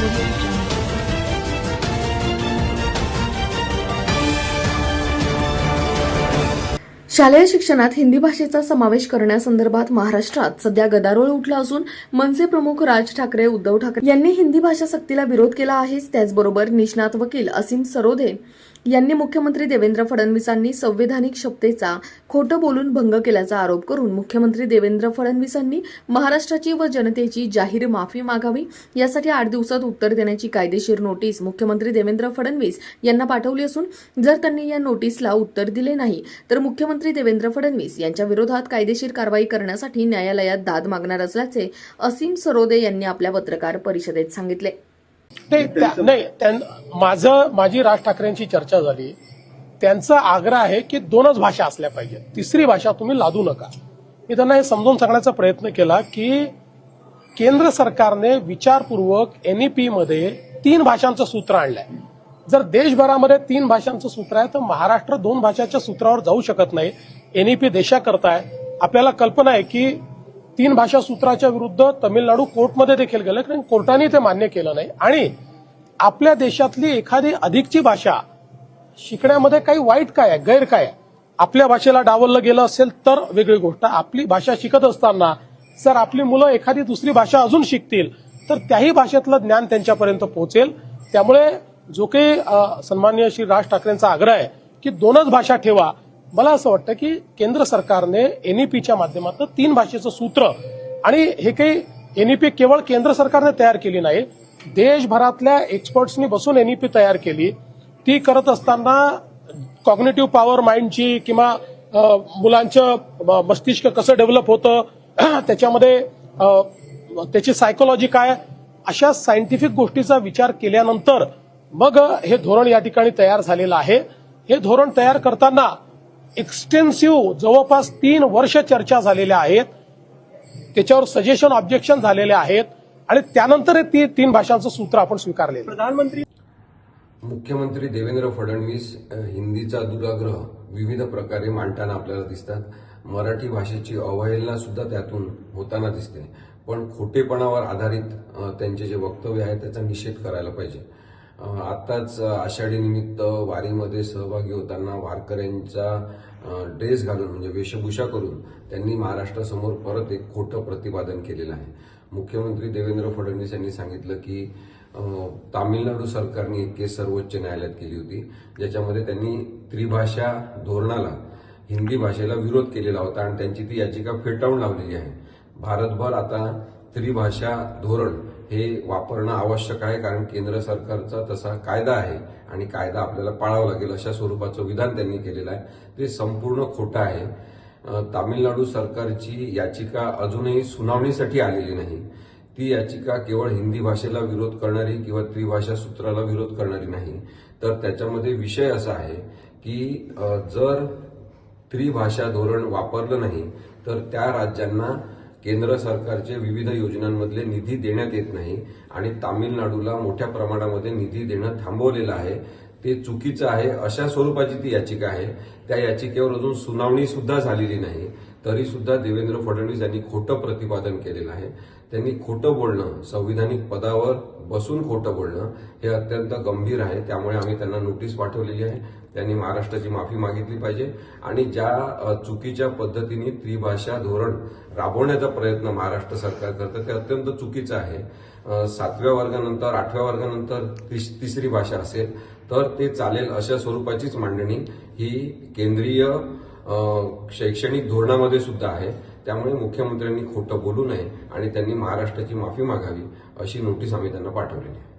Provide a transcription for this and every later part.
Thank you. शालेय शिक्षणात हिंदी भाषेचा समावेश करण्यासंदर्भात महाराष्ट्रात सध्या गदारोळ उठला असून मनसे प्रमुख राज ठाकरे उद्धव ठाकरे यांनी हिंदी भाषा सक्तीला विरोध केला आहेच. त्याचबरोबर निष्णात वकील असीम सरोदे यांनी मुख्यमंत्री देवेंद्र फडणवीसांनी संवैधानिक क्षमतेचा खोटं बोलून भंग केल्याचा आरोप करून मुख्यमंत्री देवेंद्र फडणवीसांनी महाराष्ट्राची व जनतेची जाहीर माफी मागावी. यासाठी आठ दिवसात उत्तर देण्याची कायदेशीर नोटीस मुख्यमंत्री देवेंद्र फडणवीस यांना पाठवली असून जर त्यांनी या नोटीसला उत्तर दिले नाही तर मुख्यमंत्री देवेंद्र फडणवीस यांच्या विरोधात कायदेशीर कारवाई करण्यासाठी न्यायालयात दाद मागणार असल्याचे असीम सरोदे यांनी आपल्या पत्रकार परिषदेत सांगितले. नाही माझं माझी राज ठाकरेंची चर्चा झाली. त्यांचा आग्रह आहे की दोनच भाषा असल्या पाहिजेत. तिसरी भाषा तुम्ही लादू नका. मी त्यांना हे समजून सांगण्याचा प्रयत्न केला की केंद्र सरकारने विचारपूर्वक एनईपी मध्ये तीन भाषांचं सूत्र आणलंय. जर देशभरामध्ये तीन भाषांचं सूत्र आहे तर महाराष्ट्र दोन भाषाच्या सूत्रावर जाऊ शकत नाही. एनईपी देशाकरता आहे. आपल्याला कल्पना आहे की तीन भाषा सूत्राच्या विरुद्ध तमिळनाडू कोर्टमध्ये देखील गेलं कारण कोर्टाने ते मान्य केलं नाही. आणि आपल्या देशातली एखादी अधिकची भाषा शिकण्यामध्ये काही वाईट काय आहे गैर काय आहे? आपल्या भाषेला डावललं गेलं असेल तर वेगळी गोष्ट. आपली भाषा शिकत असताना जर आपली मुलं एखादी दुसरी भाषा अजून शिकतील तर त्याही भाषेतलं ज्ञान त्यांच्यापर्यंत पोहोचेल. त्यामुळे जो काही अ, सन्माननीय श्री राज ठाकरेंचा आग्रह आहे की दोनच भाषा ठेवा. मला असं वाटतं की केंद्र सरकारने एनईपीच्या माध्यमातून तीन भाषेचं सूत्र आणि हे काही एनईपी केवळ केंद्र सरकारने तयार केली नाही देशभरातल्या एक्सपर्ट्सनी बसून एनईपी तयार केली. ती करत असताना कॉग्नेटिव्ह पॉवर माइंडची किंवा मुलांचं मस्तिष्क कसं डेव्हलप होतं त्याच्यामध्ये त्याची सायकोलॉजी काय अशा सायंटिफिक गोष्टीचा विचार केल्यानंतर मग हे धोरण या ठिकाणी तयार झालेलं आहे. हे धोरण तयार करताना एक्सटेन्सिव्ह जवळपास तीन वर्ष चर्चा झालेल्या आहेत. त्याच्यावर सजेशन ऑब्जेक्शन झालेले आहेत. आणि त्यानंतर हे ती तीन भाषांचं सूत्र आपण स्वीकारलेलं आहे. प्रधानमंत्री मुख्यमंत्री देवेंद्र फडणवीस हिंदीचा दुराग्रह विविध प्रकारे मांडताना आपल्याला दिसतात. मराठी भाषेची अवहेलना सुद्धा त्यातून होताना दिसते. पण खोटेपणावर आधारित त्यांचे जे वक्तव्य आहे त्याचा निषेध करायला पाहिजे. आत्ताच आषाढीनिमित्त आषाढी निमित्त वारीमध्ये सहभागी होताना वारकऱ्यांचा ड्रेस घालून म्हणजे वेशभूषा करून त्यांनी महाराष्ट्रासमोर परत एक खोटं प्रतिपादन केलेलं आहे. मुख्यमंत्री देवेंद्र फडणवीस यांनी सांगितलं की तामिळनाडू सरकारने एक केस सर्वोच्च न्यायालयात केली होती ज्याच्यामध्ये त्यांनी त्रिभाषा धोरणाला हिंदी भाषेला विरोध केलेला होता आणि त्यांची ती याचिका फेटाळून लावलेली आहे. भारतभर आता त्रिभाषा धोरण हे वापरणं आवश्यक आहे कारण केंद्र सरकारचा तसा कायदा आहे आणि कायदा आपल्याला पाळावा लागेल अशा स्वरूपाचं विधान त्यांनी केलेलं आहे. ते संपूर्ण खोटं आहे. तामिळनाडू सरकारची याचिका अजूनही सुनावणीसाठी आलेली नाही. ती याचिका केवळ हिंदी भाषेला विरोध करणारी किंवा त्रिभाषा सूत्राला विरोध करणारी नाही. तर त्याच्यामध्ये विषय असा आहे की जर त्रिभाषा धोरण वापरलं नाही तर त्या राज्यांना केंद्र सरकारचे विविध योजनांमधले निधी देण्यात येत नाही आणि तामिळनाडूला मोठ्या प्रमाणामध्ये निधी देणं थांबवलेलं आहे. ते चुकीचं आहे अशा स्वरूपाची ती याचिका आहे. त्या याचिकेवर अजून सुनावणी सुद्धा झालेली नाही. तरीसुद्धा देवेंद्र फडणवीस यांनी खोटं प्रतिपादन केलेलं आहे. त्यांनी खोटं बोलणं संविधानिक पदावर बसून खोटं बोलणं हे अत्यंत गंभीर आहे. त्यामुळे आम्ही त्यांना नोटीस पाठवलेली आहे. त्यांनी महाराष्ट्राची माफी मागितली पाहिजे. आणि ज्या चुकीच्या पद्धतीने त्रिभाषा धोरण राबवण्याचा प्रयत्न महाराष्ट्र सरकार करतं ते अत्यंत चुकीचं आहे. सातव्या वर्गानंतर आठव्या वर्गानंतर तिस- तिसरी भाषा असेल तर ते चालेल अशा स्वरूपाचीच मांडणी ही केंद्रीय शैक्षणिक धोरणामध्ये सुद्धा आहे. त्यामुळे मुख्यमंत्र्यांनी खोटं बोलू नये आणि त्यांनी महाराष्ट्राची माफी मागावी अशी नोटीस आम्ही त्यांना पाठवलेली आहे.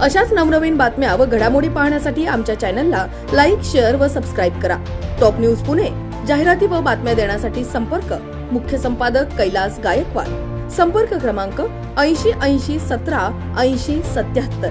अशाच नवनवीन बातम्या व घडामोडी पाहण्यासाठी आमच्या चॅनलला लाईक शेअर व सबस्क्राईब करा. टॉप न्यूज पुणे जाहिराती व बातम्या देण्यासाठी संपर्क मुख्य संपादक कैलास गायकवाड. संपर्क क्रमांक ऐंशी ऐंशी सतरा ऐंशी सत्याहत्तर.